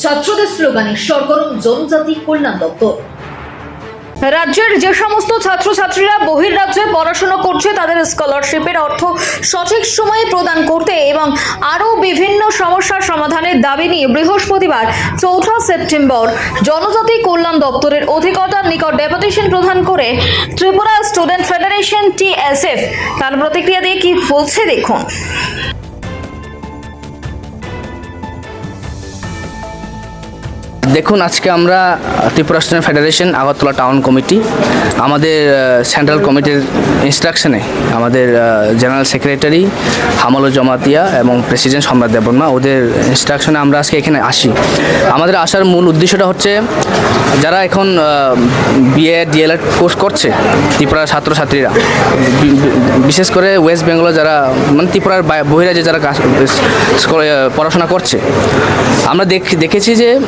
ছাত্রদের স্লোগানে সরগরম জনজাতি কল্যাণ দপ্তর। রাজ্যের যে সমস্ত ছাত্রছাত্রীরা বহির্রাজ্যে পড়াশোনা করছে, তাদের স্কলারশিপের অর্থ সঠিক সময়ে প্রদান করতে এবং আরও বিভিন্ন সমস্যার সমাধানের দাবি নিয়ে বৃহস্পতিবার চৌঠা সেপ্টেম্বর জনজাতি কল্যাণ দপ্তরের অধিকর্তার নিকট ডেপুটেশন প্রদান করে ত্রিপুরা স্টুডেন্ট ফেডারেশন টিএসএফ তার প্রতিক্রিয়া দিয়ে কি বলছে দেখুন। দেখুন, আজকে আমরা Tripura student federation Agartala town committee আমাদের সেন্ট্রাল কমিটির ইনস্ট্রাকশনে আমাদের জেনারেল সেক্রেটারি হামালু জমাতিয়া এবং প্রেসিডেন্ট সম্রাট দেববর্মা, ওদের ইনস্ট্রাকশনে আমরা আজকে এখানে আসি। আমাদের আসার মূল উদ্দেশ্যটা হচ্ছে, যারা এখন বিএ ডিএলএড কোর্স করছে, ত্রিপুরার ছাত্রছাত্রীরা বিশেষ করে ওয়েস্ট বেঙ্গলে যারা মানে ত্রিপুরার বহিরাজ্যে যারা পড়াশোনা করছে, আমরা দেখ- দেখেছি যে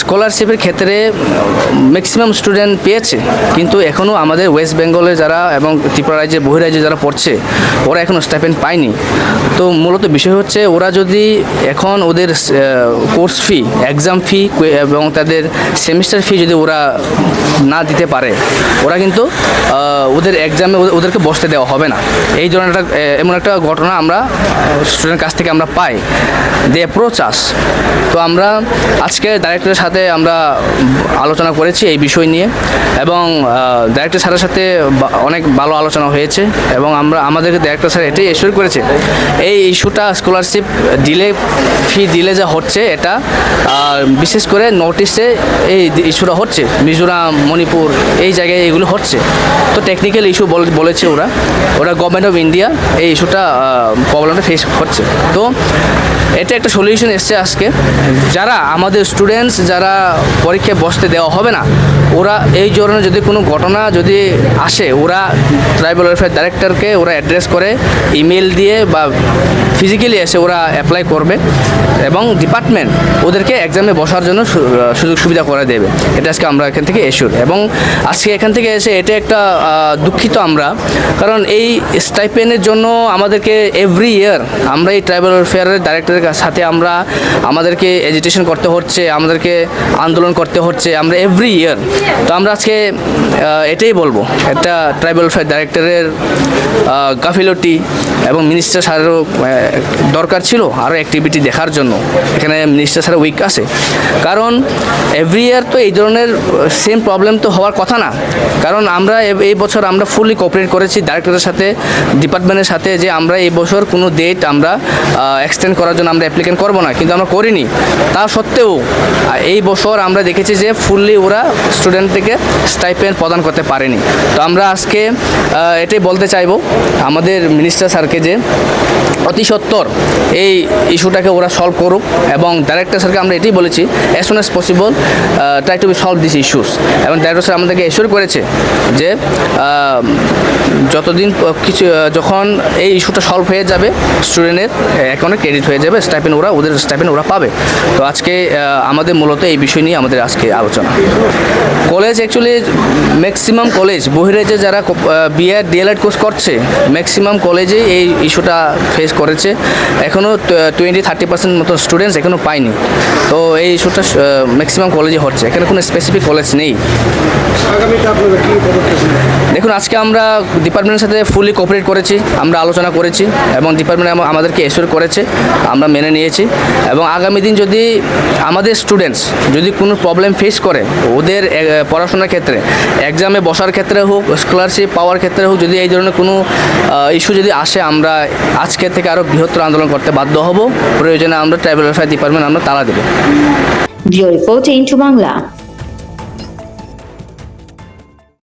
স্কলারশিপের ক্ষেত্রে ম্যাক্সিমাম স্টুডেন্ট পেয়েছে, কিন্তু এখনও আমাদের ওয়েস্ট বেঙ্গলে যারা এবং ত্রিপুরা রাজ্যে, বহিরাজ্যে যারা পড়ছে, ওরা এখনও স্টাইপেন্ড পায়নি। তো মূলত বিষয় হচ্ছে, ওরা যদি এখন ওদের কোর্স ফি এক্সাম ফি এবং তাদের সেমিস্টার ফি যদি ওরা না দিতে পারে, ওরা কিন্তু ওদের এক্সামে ওদেরকে বসতে দেওয়া হবে না। এই ধরনের একটা এমন একটা ঘটনা আমরা স্টুডেন্ট কাছ থেকে আমরা পাই। দে অ্যাপ্রোচ আস তো আমরা আজকে ডাইরেক্টরের সাথে আমরা আলোচনা করেছি এই বিষয় নিয়ে এবং ডাইরেক্টর স্যারের সাথে অনেক ভালো আলোচনা হয়েছে এবং আমরা, আমাদেরকে ডাইরেক্টর স্যার এটাই এসিওর করেছে, এই ইস্যুটা স্কলারশিপ ডিলে ফি দিলে যা হচ্ছে এটা বিশেষ করে ইস্টে এই ইস্যুটা হচ্ছে, মিজোরাম, মণিপুর, এই জায়গায় এগুলো হচ্ছে। তো টেকনিক্যাল ইস্যু বলেছে ওরা ওরা গভর্নমেন্ট অফ ইন্ডিয়া এই ইস্যুটা প্রবলেমটা ফেস হচ্ছে তো এটা একটা সলিউশন এসছে আজকে। যারা আমাদের স্টুডেন্টস যারা পরীক্ষায় বসতে দেওয়া হবে না, ওরা এই জন্য যদি কোনো ঘটনা যদি আসে, ওরা ট্রাইবাল ওয়েলফেয়ার ডাইরেক্টরকে ওরা অ্যাড্রেস করে ইমেল দিয়ে বা ফিজিক্যালি এসে ওরা অ্যাপ্লাই করবে এবং ডিপার্টমেন্ট ওদেরকে এক্সামে বসার জন্য সুযোগ সুবিধা করে দেবে। এটা আজকে আমরা এখান থেকে এসুর এবং আজকে এখান থেকে এসে এটা একটা দুঃখিত আমরা, কারণ এই স্টাইপেনের জন্য আমাদেরকে এভরি ইয়ার আমরা এই ট্রাইবাল ওয়েলফেয়ারের ডাইরেক্টরের সাথে আমরা আমাদেরকে এজিটেশন করতে হচ্ছে, আমাদেরকে আন্দোলন করতে হচ্ছে, আমরা এভরি ইয়ার তো আমরা আজকে এটাই বলব, একটা ট্রাইবাল ওয়েলফেয়ার ডাইরেক্টরের গাফিলতি এবং মিনিস্টার স্যারেরও দরকার ছিল আরও অ্যাক্টিভিটি দেখার জন্য। এখানে মিনিস্টার স্যার উইক আছে। কারণ এভরি ইয়ার তো এই ধরনের সেম প্রবলেম তো হওয়ার কথা না। কারণ আমরা এই বছর আমরা ফুললি কোঅপারেট করেছি ডাইরেক্টরের সাথে ডিপার্টমেন্টের সাথে যে আমরা এই বছর কোনো ডেট আমরা এক্সটেন্ড করার জন্য আমরা অ্যাপ্লিকেন্ট করব না। কিন্তু আমরা করিনি। তা সত্ত্বেও এই বছর আমরা দেখেছি যে ফুললি ওরা স্টুডেন্টদেরকে স্টাইপেন্ড প্রদান করতে পারেনি। তো আমরা আজকে এটাই বলতে চাইব আমাদের মিনিস্টার স্যারকে যে অতি সত্বর এই ইস্যুটাকে ওরা সলভ করুক এবং ডাইরেক্টর স্যারকে আমরা এটাই বলেছি as soon as possible try to be solve this issues এবং ডাইরেক্টর স্যার আমাদেরকে এসিওর করেছে যে যতদিন কিছু যখন এই ইস্যুটা সলভ হয়ে যাবে স্টুডেন্টের অ্যাকাউন্টে ক্রেডিট হয়ে যাবে স্টাইপেন ওরা, ওদের স্টাইপেন ওরা পাবে। তো আজকে আমাদের মূলত এই বিষয় নিয়ে আমাদের আজকে আলোচনা। কলেজ অ্যাকচুয়ালি ম্যাক্সিমাম কলেজ বহিরাজ্যে যারা বিএড ডিএলএড কোর্স করছে ম্যাক্সিমাম কলেজে এই ইস্যুটা ফেস করেছে। এখনও টোয়েন্টি থার্টি পার্সেন্ট মতো স্টুডেন্টস এখনও পায়নি। তো এই ইস্যুটা ম্যাক্সিমাম কলেজে হচ্ছে। এখানে কোনো স্পেসিফিক কলেজ নেই? দেখুন আজকে আমরা ডিপার্টমেন্টের সাথে ফুলি কোঅপারেট করেছি। আমরা আলোচনা করেছি এবং ডিপার্টমেন্ট আমাদেরকে এসিওর করেছে। আমরা মেনে নিয়েছি। এবং আগামী দিন যদি আমাদের স্টুডেন্টস যদি কোনো প্রবলেম ফেস করে ওদের পড়াশোনার ক্ষেত্রে এক্সামে বসার ক্ষেত্রে হোক স্কলারশিপ পাওয়ার ক্ষেত্রে হোক যদি এই ধরনের কোনো ইস্যু যদি আসে আমরা আজকে থেকে আরও বৃহত্তর আন্দোলন করতে বাধ্য হব। প্রয়োজনে আমরা ওয়েলফেয়ার ডিপার্টমেন্ট আমরা তালা দেবো। Report into Bangla.